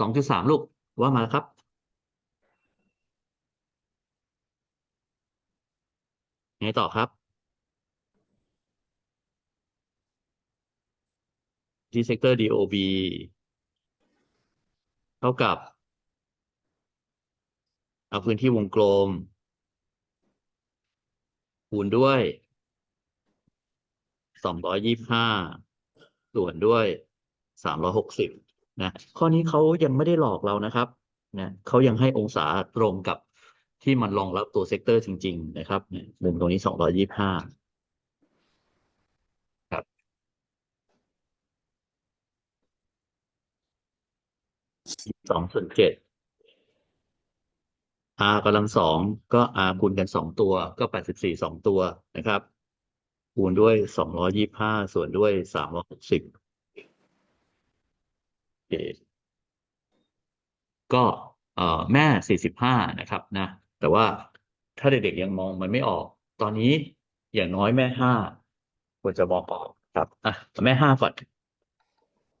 สองจุดสามลูกว่ามาครับ ไงต่อครับที่เซกเตอร์ DOB เท่ากับ เอาพื้นที่วงกลม คูณด้วยสองร้อยยี่ห้าส่วนด้วยสามร้อยหกสิบ นะข้อนี้เขายังไม่ได้หลอกเรานะครับนะเขายังให้องศาตรงกับที่มันรองรับตัวเซกเตอร์จริง ๆ นะครับมุมตรงนี้สองร้อยยี่ห้าครับ สองส่วนเจ็ด r กำลังสองก็ r คูณกันสองตัว ก็แปดสิบสี่สองตัวนะครับ คูณด้วยสองร้อยยี่ห้าส่วนด้วยสามร้อยหกสิบ เค ก็แม่สี่สิบห้านะครับนะ แต่ว่าถ้าเด็กๆยังมองมันไม่ออก ตอนนี้อย่างน้อยแม่ห้าควรจะมองออกครับอะแม่ห้าก่อน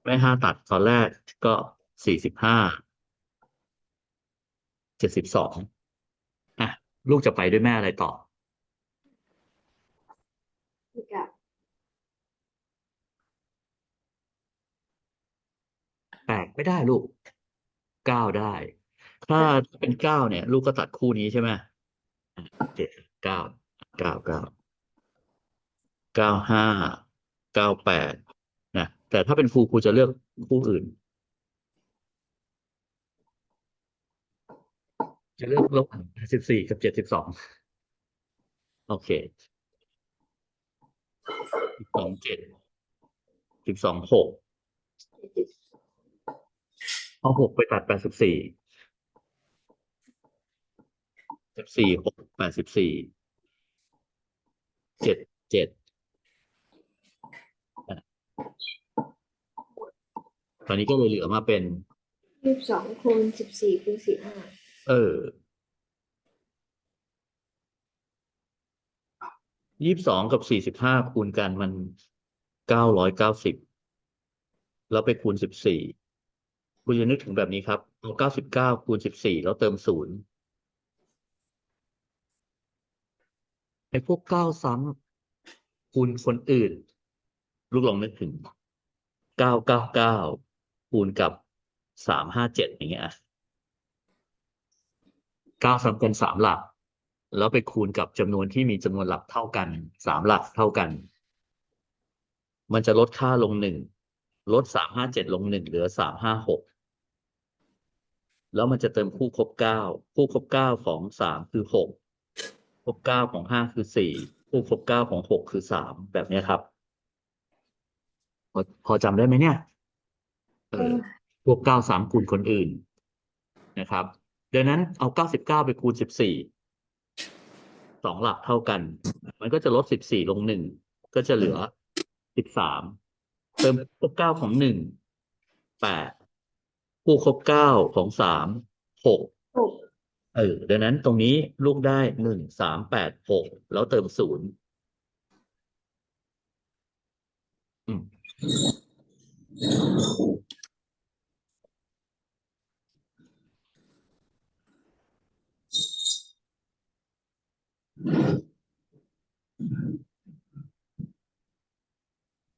แม่ห้าตัดตอนแรกก็สี่สิบห้าเจ็ดสิบสองอะลูกจะไปด้วยแม่อะไรต่อ กับ แปด ไม่ได้ลูกเก้าได้ ถ้าเป็นเก้าเนี่ย ลูกก็ตัดคู่นี้ใช่ไหมอะเจ็ดเก้าเก้าเก้าเก้าห้าเก้าแปดนะแต่ถ้าเป็นครูครูจะเลือกคู่อื่น จะเลือกลบสิบสี่กับเจ็ดสิบสองโอเคสิบสองเจ็ดสิบสองหก เอาหกไปตัดแปดสิบสี่สิบสี่หกแปดสิบสี่เจ็ดเจ็ดอะตอนนี้ก็เลยเหลือมาเป็นยี่สิบสองคูณสิบสี่คูณสี่ห้าเออยี่สิบสองกับสี่สิบห้าคูณกันมันเก้าร้อยเก้าสิบแล้วไปคูณสิบสี่ คุณจะนึกถึงแบบนี้ครับเอาเก้าสิบเก้าคูณสิบสี่แล้วเติมศูนย์ไอ้พวกเก้าซ้ำคูณคนอื่น ลูกลองนึกถึงเก้าเก้าเก้าคูณกับสามห้าเจ็ดอย่างเงี้ยเก้าซ้ำกันสามหลัก แล้วไปคูณกับจำนวนที่มีจำนวนหลักเท่ากันสามหลักเท่ากัน มันจะลดค่าลงหนึ่ง ลดสามห้าเจ็ดลงหนึ่งเหลือสามห้าหกแล้วมันจะเติมคู่ครบเก้าคู่ครบเก้าของสามคือหกครบเก้าของห้าคือสี่คู่ครบเก้าของหกคือสามแบบเนี้ยครับ พอพอจำได้ไหมเนี่ยเออพวกเก้าสามคูณคนอื่นนะครับดังนั้นเอาเก้าสิบเก้าไปคูณสิบสี่สองหลักเท่ากัน มันก็จะลดสิบสี่ลงหนึ่งก็จะเหลือสิบสาม เติมครบเก้าของหนึ่งแปดคู่ครบเก้าของสามหกหกเออดังนั้นตรงนี้ลูกได้หนึ่งสามแปดหกแล้วเติมศูนย์อืม